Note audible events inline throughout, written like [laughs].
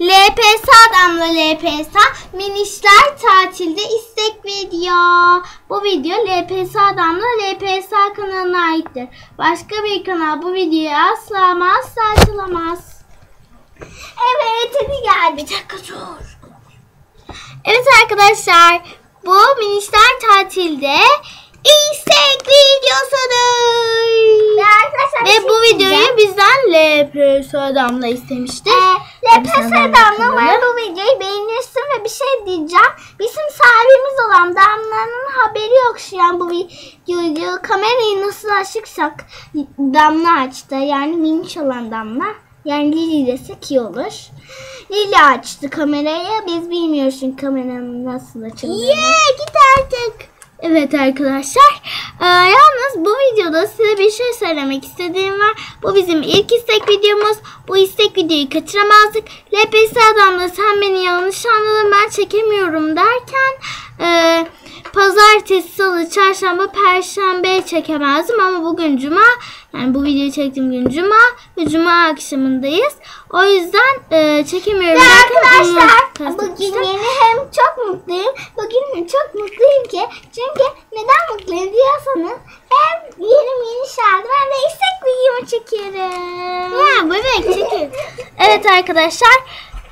LPS adamla LPS minişler tatilde istek veriyor. Bu video LPS adamla LPS kanalına aittir. Başka bir kanal bu videoyu asla ama asla açılamaz. Evet hadi gel bir dakika dur. Evet arkadaşlar bu minişler tatilde istek videosudur. Ve şey bu videoyu bizden LPS adamla istemişti. Ee, LPS Hadi sen Damla bakalım. umarım bu videoyu beğenirsin ve bir şey diyeceğim. Bizim sahibimiz olan Damla'nın haberi yok şu an bu videoyu. Kamerayı nasıl açıksak Damla açtı. Yani miniş olan Damla. Yani Lili desek iyi olur. Lili açtı kamerayı. Biz bilmiyoruz çünkü kameranın nasıl açıldığını. Yeah, git artık. Evet arkadaşlar. Ee, yalnız bu videoda size bir şey söylemek istediğim var. Bu bizim ilk istek videomuz. Bu istek videoyu kaçıramazdık. LPS adamla sen beni yanlış anladın ben çekemiyorum derken e, pazartesi, salı, çarşamba, perşembe çekemezdim ama bugün cuma. Yani bu videoyu çektiğim gün cuma ve cuma akşamındayız. O yüzden e, çekemiyorum Ve arkadaşlar bugün yeni hem çok mutluyum. Bugün çok mutluyum ki. Çünkü neden mutluyum diyorsanız hem yeni mini şarkı ben de istek videomu çekiyorum. Ya bebek çekil. Evet arkadaşlar.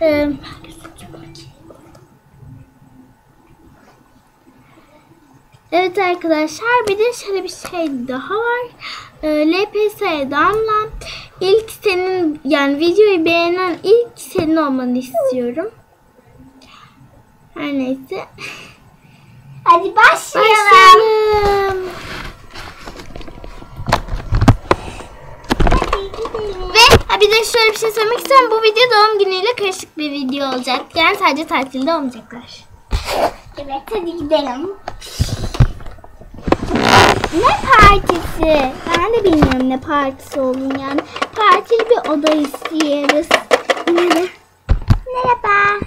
e, Evet arkadaşlar bir de şöyle bir şey daha var. E, LPS Damla ilk senin yani videoyu beğenen ilk senin olmanı istiyorum. Her neyse. Hadi başlayalım. Başlayalım. Ve ha, bir de şöyle bir şey söylemek istiyorum. Bu video doğum günüyle karışık bir video olacak. Yani sadece tatilde olmayacaklar. Evet hadi gidelim. Ne partisi? Ben de bilmiyorum ne partisi olduğunu yani. Partili bir oda istiyoruz. Merhaba. Merhaba.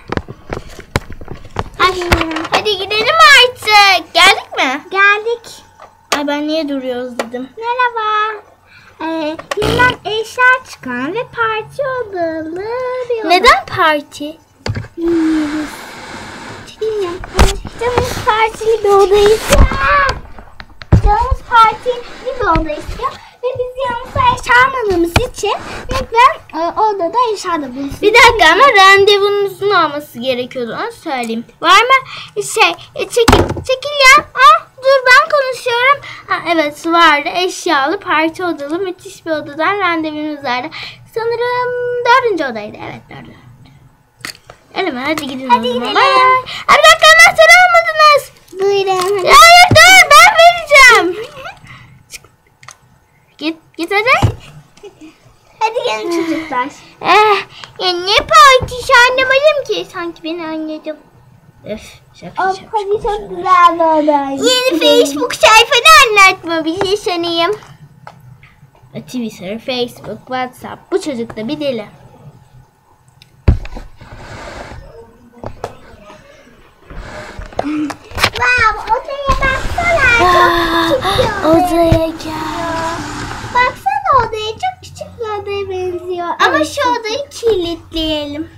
Ay, hadi gidelim artık. Geldik mi? Geldik. Ay ben niye duruyoruz dedim. Merhaba. Ee, yeniden eşya çıkan ve parça odalı bir oda. Neden parti? Bilmiyoruz. Bilmiyorum. Canımız partili bir oda istiyor. Canımız partili bir oda istiyor. Ve biz yanımıza eşya almadığımız için lütfen e, eşya da bulunsun. Bir dakika ama randevunuzun olması gerekiyordu onu söyleyeyim. Var mı? Şey e, çekil. Çekil ya. Ah, dur ben konuşuyorum. Ha, evet vardı. Eşyalı parti odalı müthiş bir odadan randevunuz vardı. Sanırım dördüncü odaydı. Evet dördüncü. Öyle mi? Hadi gidin Hadi o zaman. gidelim. Bay bay. Ha, bir dakika anahtarı almadınız. Buyurun. Hayır vereceğim. Git git hadi. Hadi gelin çocuklar. Eh, ya ne partisi anlamadım ki. Sanki ben anladım. Öf şaka Of, şaka. hadi çok güzel. Yeni Facebook sayfanı anlatma şey sanayım. Twitter, Facebook, WhatsApp. Bu çocuk da bir deli. Wow, odaya baksana. Çok küçük bir oda. Odaya gel. Baksana odaya çok küçük bir odaya benziyor. Ama şu odayı kilitleyelim.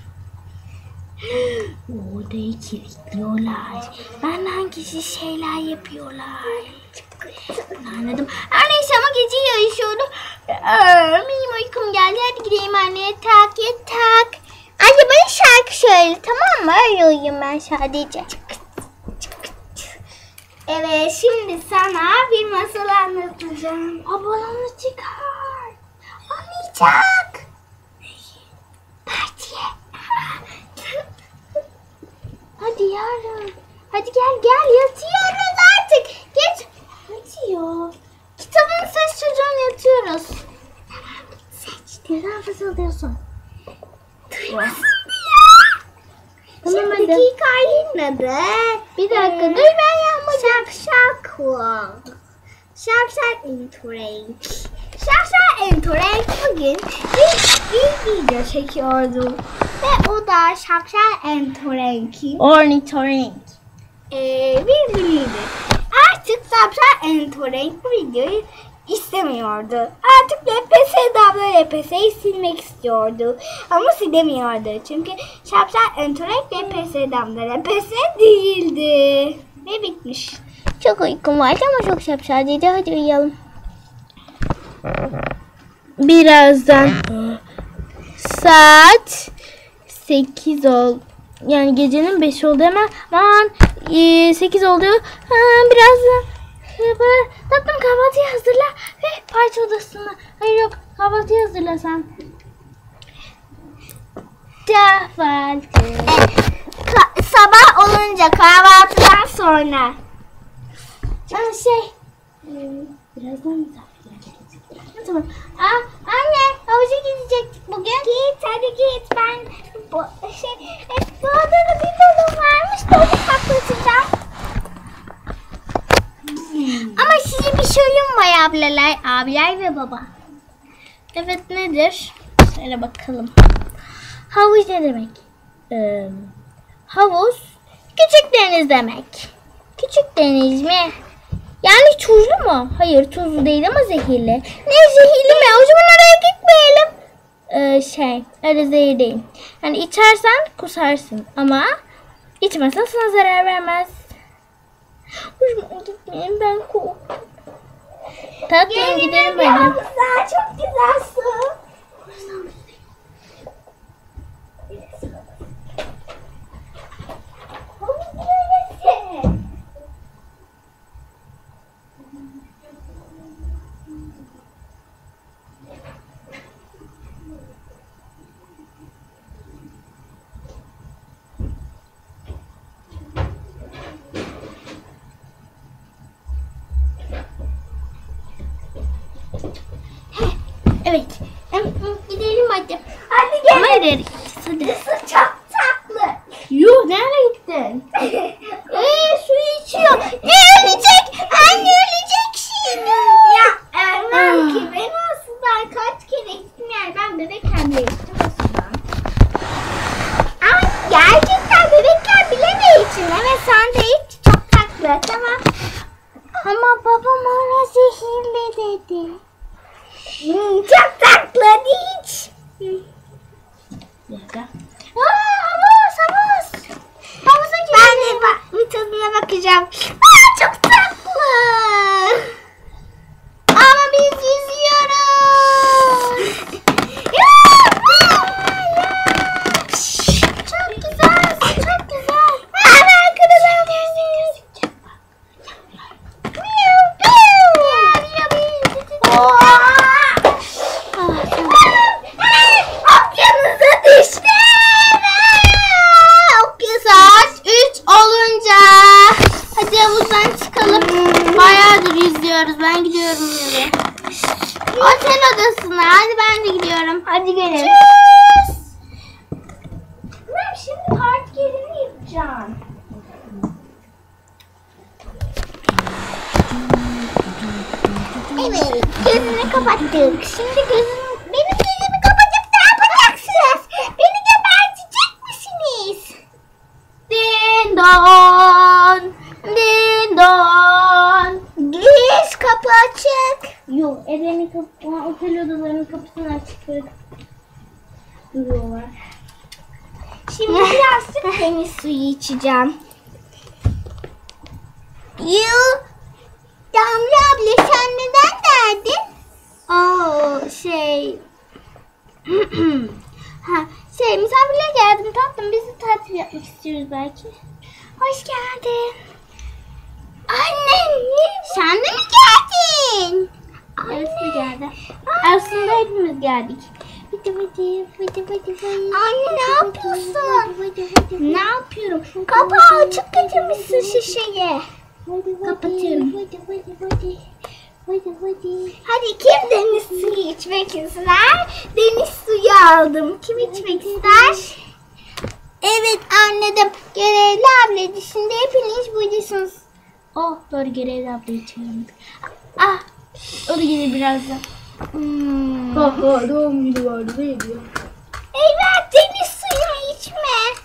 O odayı kilitliyorlar. Ben hangisi şeyler yapıyorlar. Anladım. Her neyse ama gece yarışıyordu. Ee, Benim uykum geldi. Hadi gideyim anne. Tak tak. Anne bana şarkı söyle tamam mı? Öyle uyuyayım ben sadece. Evet şimdi sana bir masal anlatacağım. Babalanı çıkar. Anlayacak. Partiye. [laughs] Hadi yarın. Hadi gel gel yatıyoruz artık. Geç. Yatıyor. Kitabın ses çocuğun yatıyoruz. Seç. Neden fısıldıyorsun? Duymasın diye. Tamam, Şimdi hadi. dakika ayırmadı. Bir dakika Ee, dur ben yapmadım. Şak şak entorenk. Şak şak entorenk bugün bir, bir video çekiyordum. Ve o da şak entorenk'in Ornitorenk. ee, bir videoydu. Artık şak entorenk bu videoyu istemiyordu. Artık LPS Damla LPS'yi silmek istiyordu. Ama silemiyordu. Çünkü Şapşal Entorek LPS Damla LPS değildi. Ve bitmiş. Çok uykum vardı ama çok şapşalıydı. Hadi uyuyalım. Birazdan saat 8 oldu. Yani gecenin 5 oldu hemen. Aman e, 8 oldu. Ha, birazdan. e, Tatlım kahvaltıyı hazırla. Ve parça odasına. Hayır yok kahvaltıyı hazırla sen. Kahvaltı. Ka- sabah olunca kahvaltıdan sonra. Ben şey e, birazdan misafirler gelecek. Tamam. Aa, anne havuza gidecektik bugün. Git hadi git ben bu şey e, bu odada bir balon varmış da onu patlatacağım. Ama size bir sorum var ablalar, abiler ve baba. Evet nedir? Şöyle bakalım. Havuz ne demek? Ee, havuz küçük deniz demek. Küçük deniz mi? Yani tuzlu mu? Hayır tuzlu değil ama zehirli. Ne zehirli mi? O zaman oraya gitmeyelim. Ee, şey öyle zehir değil. Yani içersen kusarsın ama içmezsen sana zarar vermez. Hoşuma gitmeyin ben korktum. Tatlım gidelim hadi. havuza, çok güzel su. Havuz neresi? Evet. Gidelim hadi. Hadi Ama gelin. nereye Hadi. Su çok tatlı. Yuh nereye gittin? Eee [laughs] su içiyor. Ne ölecek? Anne ölecek şimdi. Ya Erman Ah. ki ben aslında kaç kere gittim yani ben bebekken bile gittim aslında. Ama gerçekten bebekken bile de içtim. Evet sen de iç çok tatlı tamam. Ama babam ona zehirli dedi. Hmm, çok tatlı hadi iç. Bir dakika. Aa, havuz havuz. Havuza girelim. Ben de bak, bir tadına bakacağım. Aa, çok tatlı. Ama biz yüzüyoruz. çok güzel, çok güzel. Hemen kırılan Okyanusa düştüm. Saat 3 olunca hadi havuzdan çıkalım. Bayağıdır yüzüyoruz. Ben gidiyorum yere. Otel odasına. Hadi ben de gidiyorum. Hadi gelin. Ben şimdi part yerini yapacağım. Evet, gözünü kapattık. Şimdi gözüm, benim gözümü kapatıp ne yapacaksınız? Beni gebertecek misiniz? Din don. Din don. Giriş kapı açık. Yok evimin kapı, otel odalarının kapısını açık bırak. Duruyorlar. Şimdi [laughs] birazcık deniz suyu içeceğim. Yuh! Damla abla sen neden geldin? Oo şey. [clears throat] ha şey misafirliğe geldim tatlım. Biz de tatil yapmak istiyoruz belki. Hoş geldin. Anne sen de mi geldin? De geldi. Aslında hepimiz geldik. Anne ne yapıyorsun? Ne yapıyorum? Kapağı açık getirmişsin şişeyi. Kapatıyorum. Hadi kim deniz suyu içmek ister? Deniz suyu aldım. Kim içmek ister? Evet anladım. Görevli abla dışında hepiniz buradasınız. Oh doğru görevli abla içelim. Ah o da gelir birazdan. Hmm. ha doğum günü vardı ne diyor? Eyvah deniz suyu içme.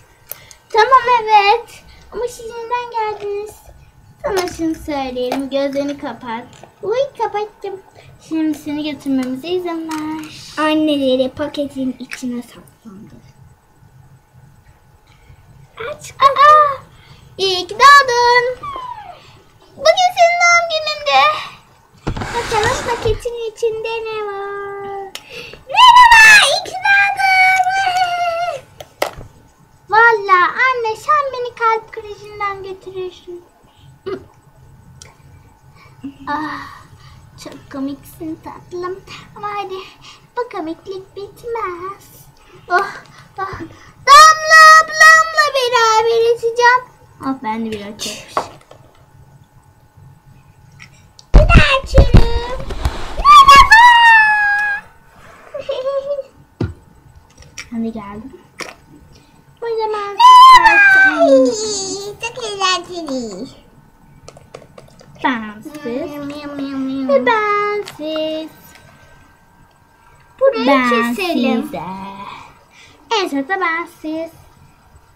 Tamam evet. Ama siz neden geldiniz? Sana şunu söyleyelim. Gözlerini kapat. Uy kapattım. Şimdi seni götürmemize izin ver. Anneleri paketin içine saklandı. Aç. Aa, İyi ki doğdun. Bugün senin doğum gününde. bakalım paketin içinde ne var? Merhaba, iyi ki doğdun. Valla anne sen beni kalp götürüyorsun. ah, çok komiksin tatlım. Ama hadi bu komiklik bitmez. Oh, oh. Damla ablamla beraber içeceğim. Oh ben de bir açayım. Bir daha açıyorum. Merhaba. [laughs] Hadi geldim. o zaman çok eğlenceli. Bensiz. Ve bensiz. burayı Ben keselim. size. En son da bensiz.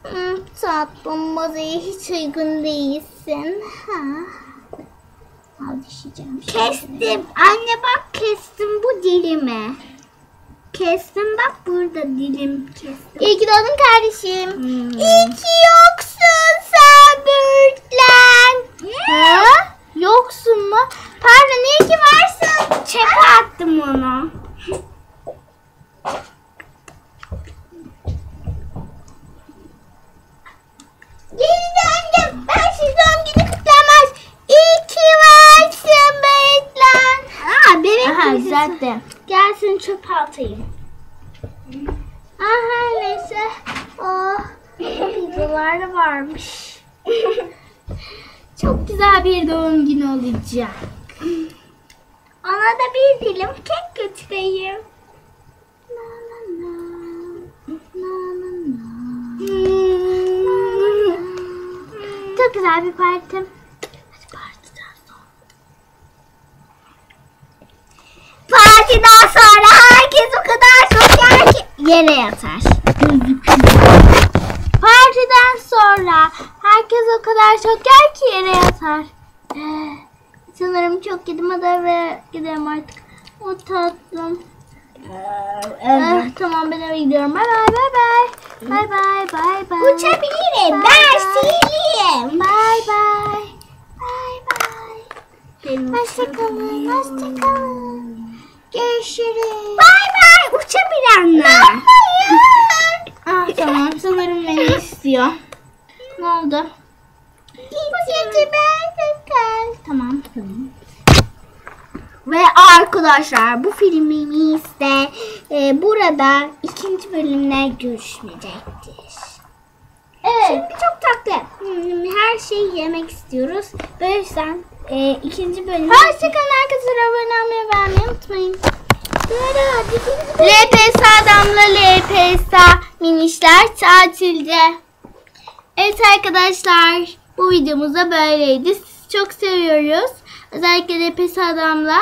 Hmm, tatlım mazaya hiç uygun değilsin. Ha. Al düşeceğim. Kestim. Anne bak kestim bu dilimi. Kestim bak burada dilim kestim. İyi ki doğdun kardeşim. Hmm. İyi ki yoksun sen Börtlen. Ha? Yoksun mu? Pardon iyi ki varsın. Çöpe attım onu. Geri döndüm. Ben siz doğum günü kutlamaz. İyi ki varsın Börtlen. Ha bebek Aha misin? Düzelttim. Gelsin çöp atayım. Aha neyse. Oh, pizzalar varmış. Çok güzel bir doğum günü olacak. Ona da bir dilim kek götüreyim. Hmm. Çok güzel bir parti. Hadi partiden sonra. Partiden sonra herkes o kadar çok yer ki yatar. Partiden sonra herkes o kadar çok yer ki yere yatar. Sanırım çok yedim hadi eve gidelim artık. O tatlım. Eh, tamam ben eve gidiyorum. Bye bye bye bye. Bye bye bye bye. Uçabilirim. Ben bye. sihirliyim. Bye bye. Bye bye. Benim Hoşçakalın. Hoşçakalın. Görüşürüz. Bye bye uçabilenler. [laughs] Ah tamam sanırım beni istiyor. Ne oldu? Bu gece ben. Tamam tamam. Ve arkadaşlar bu filmimizde e, burada ikinci bölümle görüşmeyecektir. Evet. Şimdi çok tatlı. Hmm, Her şeyi yemek istiyoruz. Böyle yüzden e, ikinci bölüm. Hoşçakalın arkadaşlar abone olmayı beğenmeyi unutmayın. LPS adamla LPS minişler tatilde. Evet arkadaşlar bu videomuz da böyleydi. Sizi çok seviyoruz. Özellikle LPS adamla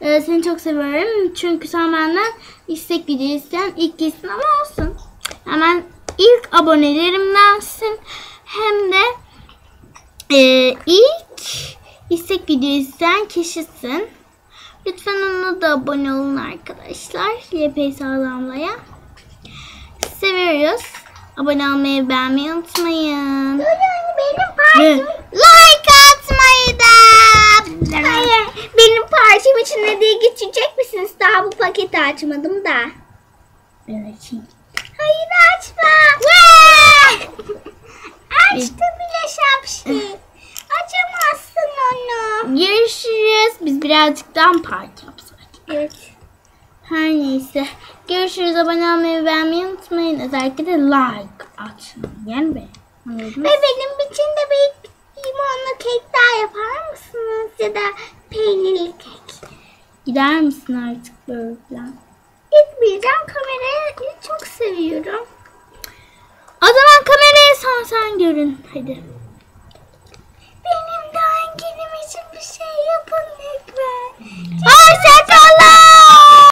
e, seni çok seviyorum. Çünkü sen benden istek video isteyen ilk kişisin ama olsun. Hemen ilk abonelerimdensin. Hem de e, ilk istek video isteyen kişisin. Lütfen ona da abone olun arkadaşlar. LPS Adamla'ya. Seviyoruz. Abone olmayı beğenmeyi unutmayın. Benim partim. Like atmayı da. Hayır. Benim partim içinde diye geçecek misiniz? Daha bu paketi açmadım da. Evet. Hayır açma. Açtı bile şapşi. [laughs] Açamazsın onu. Görüşürüz. Biz birazcık daha mı parti yapsak? Evet. Her neyse. Görüşürüz. Abone olmayı beğenmeyi unutmayın. Özellikle de like atmayı. Yani be. Ve benim için de bir limonlu kek daha yapar mısınız? Ya da peynirli kek. Gider misin artık böyle? Gitmeyeceğim. Kamerayı çok seviyorum. O zaman kameraya son sen görün. Hadi benim için bir şey yapın lütfen. Hoşçakalın.